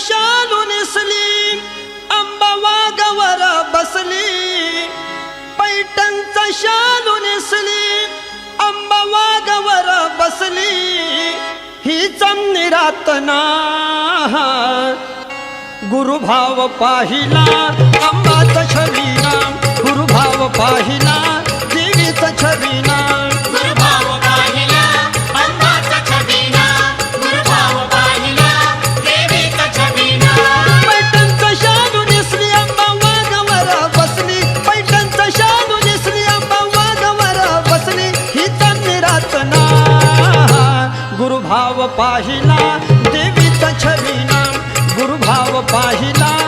शालू निसली आंबा वागावर बसली. पैठणचा शालू निसली आंबा वागावर बसली. ही चमनी रातना गुरुभाव पाहिला आंबाचा शरीरा गुरुभाव पाहिला. भाव पाहिला देवीचा छवीना गुरुभाव पाहिला.